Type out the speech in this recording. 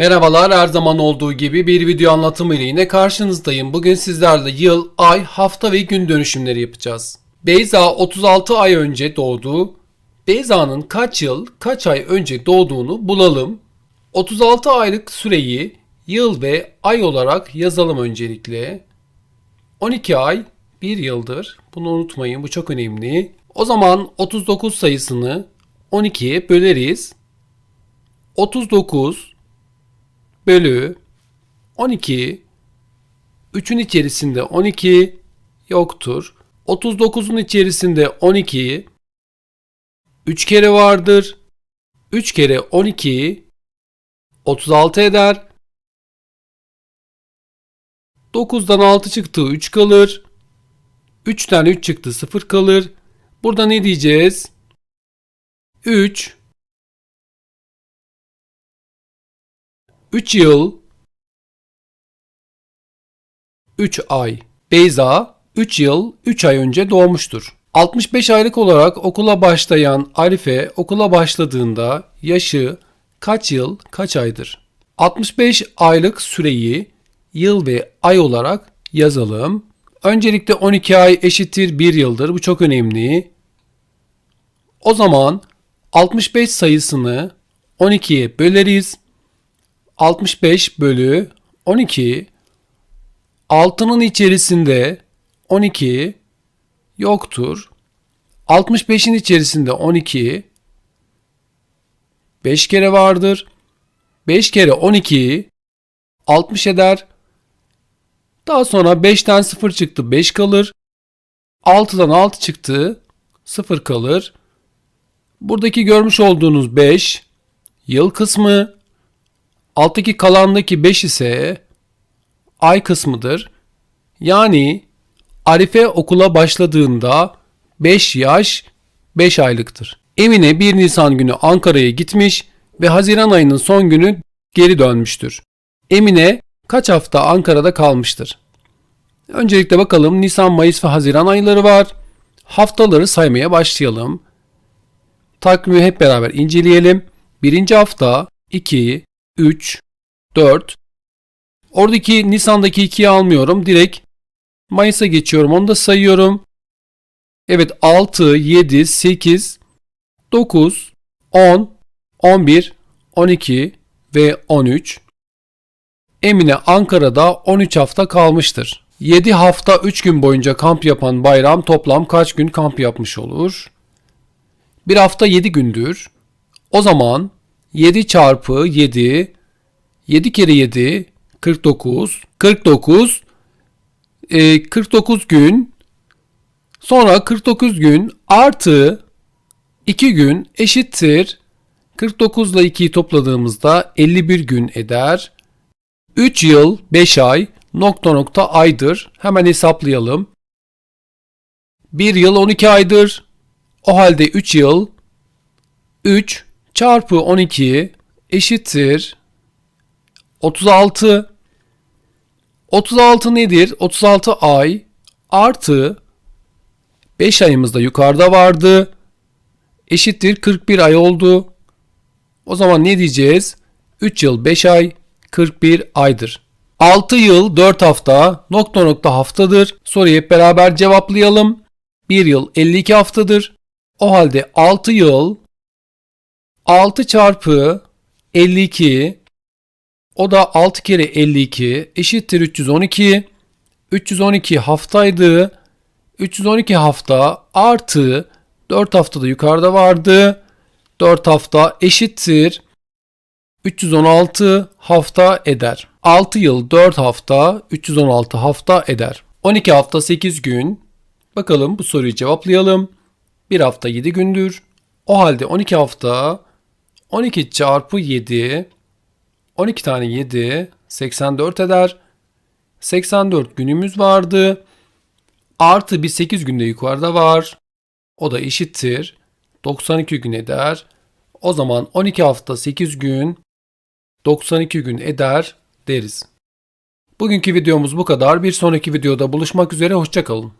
Merhabalar her zaman olduğu gibi bir video anlatımı ile yine karşınızdayım. Bugün sizlerle yıl, ay, hafta ve gün dönüşümleri yapacağız. Beyza 36 ay önce doğdu. Beyza'nın kaç yıl, kaç ay önce doğduğunu bulalım. 36 aylık süreyi yıl ve ay olarak yazalım öncelikle. 12 ay 1 yıldır. Bunu unutmayın bu çok önemli. O zaman 39 sayısını 12'ye böleriz. 39 bölü 12 3'ün içerisinde 12 yoktur. 39'un içerisinde 12 3 kere vardır. 3 kere 12 36 eder. 9'dan 6 çıktı 3 kalır. 3'ten 3 çıktı 0 kalır. Burada ne diyeceğiz? 3 3 yıl 3 ay. Beyza 3 yıl 3 ay önce doğmuştur. 65 aylık olarak okula başlayan Arife okula başladığında yaşı kaç yıl kaç aydır? 65 aylık süreyi yıl ve ay olarak yazalım. Öncelikle 12 ay eşittir 1 yıldır. Bu çok önemli. O zaman 65 sayısını 12'ye böleriz. 65 bölü 12 6'nın içerisinde 12 yoktur. 65'in içerisinde 12 5 kere vardır. 5 kere 12 60 eder. Daha sonra 5'ten 0 çıktı 5 kalır. 6'dan 6 çıktı 0 kalır. Buradaki görmüş olduğunuz 5 yıl kısmı Alttaki kalandaki 5 ise ay kısmıdır. Yani Arife okula başladığında 5 yaş 5 aylıktır. Emine 1 Nisan günü Ankara'ya gitmiş ve Haziran ayının son günü geri dönmüştür. Emine kaç hafta Ankara'da kalmıştır? Öncelikle bakalım Nisan, Mayıs ve Haziran ayları var. Haftaları saymaya başlayalım. Takvimi hep beraber inceleyelim. Birinci hafta 2, 3, 4. Oradaki Nisan'daki 2'yi almıyorum. Direkt Mayıs'a geçiyorum. Onu da sayıyorum. Evet 6, 7, 8, 9, 10, 11, 12 ve 13. Emine Ankara'da 13 hafta kalmıştır. 7 hafta 3 gün boyunca kamp yapan bayram toplam kaç gün kamp yapmış olur? Bir hafta 7 gündür. O zaman 7 çarpı 7 7 kere 7 49 49 e, 49 gün sonra 49 gün artı 2 gün eşittir 49 ile 2'yi topladığımızda 51 gün eder. 3 yıl 5 ay nokta nokta aydır. Hemen hesaplayalım. 1 yıl 12 aydır. O halde 3 yıl 3 çarpı 12 eşittir 36. 36 nedir? 36 ay artı 5 ayımız da yukarıda vardı. Eşittir 41 ay oldu. O zaman ne diyeceğiz? 3 yıl 5 ay 41 aydır. 6 yıl 4 hafta nokta nokta haftadır. Soruyu hep beraber cevaplayalım. 1 yıl 52 haftadır. O halde 6 yıl 6 çarpı 52 o da 6 kere 52 eşittir 312. 312 haftaydı. 312 hafta artı 4 haftada yukarıda vardı. 4 hafta eşittir 316 hafta eder. 6 yıl 4 hafta 316 hafta eder. 12 hafta 8 gün. Bakalım bu soruyu cevaplayalım. 1 hafta 7 gündür. O halde 12 hafta 12 çarpı 7 12 tane 7 84 eder. 84 günümüz vardı. Artı bir 8 günde yukarıda var. O da eşittir. 92 gün eder. O zaman 12 hafta 8 gün 92 gün eder deriz. Bugünkü videomuz bu kadar. Bir sonraki videoda buluşmak üzere. Hoşçakalın.